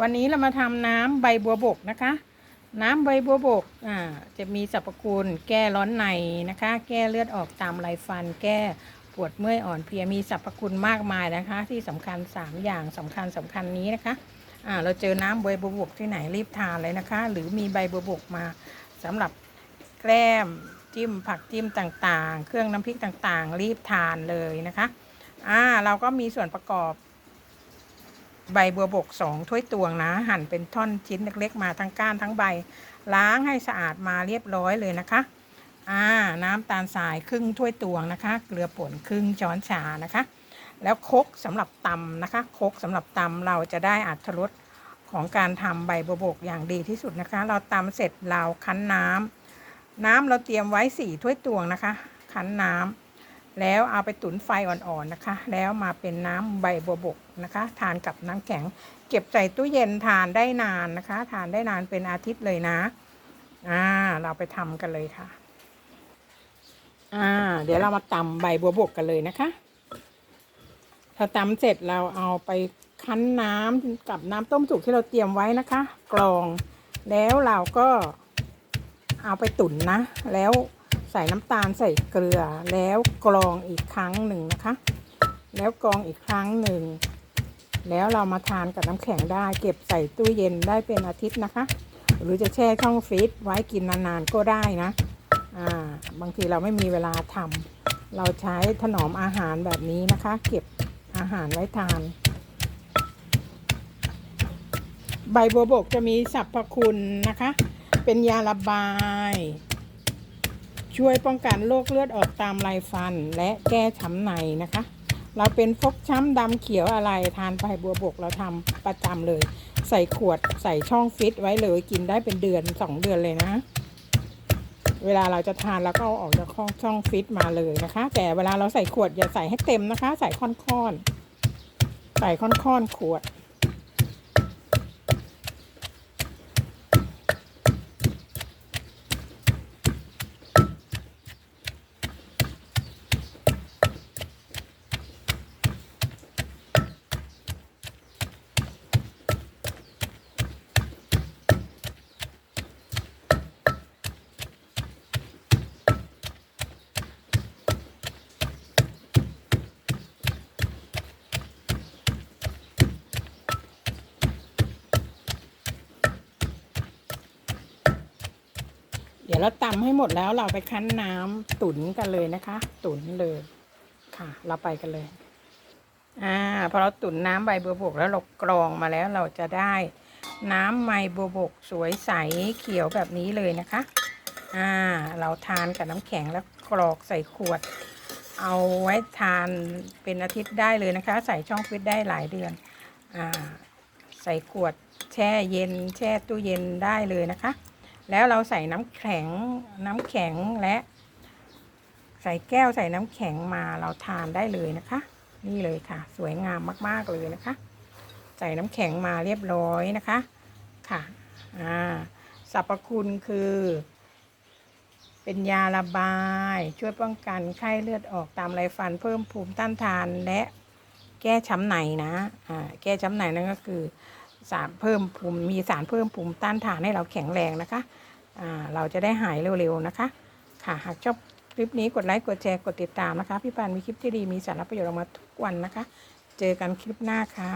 วันนี้เรามาทำน้ำใบบัวบกนะคะ น้ำใบบัวบกอ่าจะมีสรรพคุณแก้ร้อนในนะคะ แก้เลือดออกตามไรฟัน แก้ปวดเมื่อยอ่อนเพลียมีสรรพคุณมากมายนะคะ ที่สำคัญ 3 อย่างสำคัญสำคัญนี้นะคะอ่าเราเจอน้ำใบบัวบกที่ไหนรีบทานเลยนะคะ หรือมีใบบัวบกมาสำหรับแกล้มจิ้มผักจิ้มต่างๆ เครื่องน้ำพริกต่างๆ รีบทานเลยนะคะอ่าเราก็มีส่วนประกอบ ใบบัวบกสองถ้วยตวงนะ หั่นเป็นท่อนชิ้นเล็กๆ มาทั้งก้านทั้งใบ ล้างให้สะอาดมาเรียบร้อยเลยนะคะอ่าน้ำตาลทรายครึ่งถ้วยตวงนะคะ เกลือป่นครึ่งช้อนชานะคะ แล้วคกสำหรับตำนะคะ คกสำหรับตำเราจะได้อัตรสของการทำใบบัวบกอย่างดีที่สุดนะคะ เราตำเสร็จเราคั้นน้ำน้ำเราเตรียมไว้สี่ถ้วยตวงนะคะ คั้นน้ำ แล้วเอาไปตุ๋นไฟอ่อนๆนะคะ แล้วมาเป็นน้ำใบบัวบกนะคะ ทานกับน้ำแข็ง เก็บใส่ตู้เย็นทานได้นานนะคะ ทานได้นานเป็นอาทิตย์เลยนะอ่าเราไปทำกันเลยค่ะอ่าเดี๋ยวเรามาตำใบบัวบกกันเลยนะคะถ้าตำเสร็จเราเอาไปคั้นน้ำกับน้ำต้มสุกที่เราเตรียมไว้นะคะ กรองแล้วเราก็เอาไปตุ๋นนะ แล้ว ใส่น้ำตาลใส่เกลือแล้วกรองอีกครั้งหนึ่งนะคะ แล้วกรองอีกครั้งหนึ่ง แล้วเรามาทานกับน้ำแข็งได้ เก็บใส่ตู้เย็นได้เป็นอาทิตย์นะคะ หรือจะแช่ช่องฟรีซไว้กินนานๆก็ได้นะอ่าบางทีเราไม่มีเวลาทำเราใช้ถนอมอาหารแบบนี้นะคะ เก็บอาหารไว้ทาน ใบบัวบกจะมีสรรพคุณนะคะ เป็นยาระบาย ช่วยป้องกันโรคเลือดออกตามไรฟันและแก้ช้ำในนะคะ เราเป็นฟกช้ำดำเขียวอะไรทานใบบัวบกเราทำประจำเลย ใส่ขวดใส่ช่องฟิตไว้เลยกินได้เป็นเดือนสองเดือนเลยนะ เวลาเราจะทานเราก็เอาออกจากช่องฟิตมาเลยนะคะ แต่เวลาเราใส่ขวดอย่าใส่ให้เต็มนะคะ ใส่ค่อนๆใส่ค่อนๆขวด เดี๋ยวเราตำให้หมดแล้วเราไปคั้นน้ำตุ๋นกันเลยนะคะ ตุ๋นเลยค่ะ เราไปกันเลย อ่าพอเราตุ๋นน้ำใบบัวบกแล้วเรากรองมาแล้วเราจะได้น้ำใบบัวบกสวยใสเขียวแบบนี้เลยนะคะ อ่า เราทานกับน้ำแข็งแล้วกรอกใส่ขวด เอาไว้ทานเป็นอาทิตย์ได้เลยนะคะ ใส่ช่องฟิตได้หลายเดือน อ่า ใส่ขวดแช่เย็น แช่ตู้เย็นได้เลยนะคะ แล้วเราใส่น้ำแข็งน้ำแข็งและ ใส่แก้วใส่น้ำแข็งมาเราทานได้เลยนะคะ นี่เลยค่ะ สวยงามมาก ๆ เลยนะคะ ใส่น้ำแข็งมาเรียบร้อยนะคะค่ะอ่าสรรพคุณคือ เป็นยาระบาย ช่วยป้องกันไข้เลือดออกตามไรฟัน เพิ่มภูมิต้านทานและแก้ช้ำในนะอ่าแก้ช้ำในนั่นก็คือ สารเพิ่มภูมิมีสารเพิ่มภูมิต้านทานให้เราแข็งแรงนะคะเราจะได้หายเร็วๆนะคะ ค่ะหากชอบคลิปนี้กดไลค์กดแชร์กดติดตามนะคะ พี่ปานมีคลิปที่ดีมีสาระประโยชน์ออกมาทุกวันนะคะ เจอกันคลิปหน้าค่ะ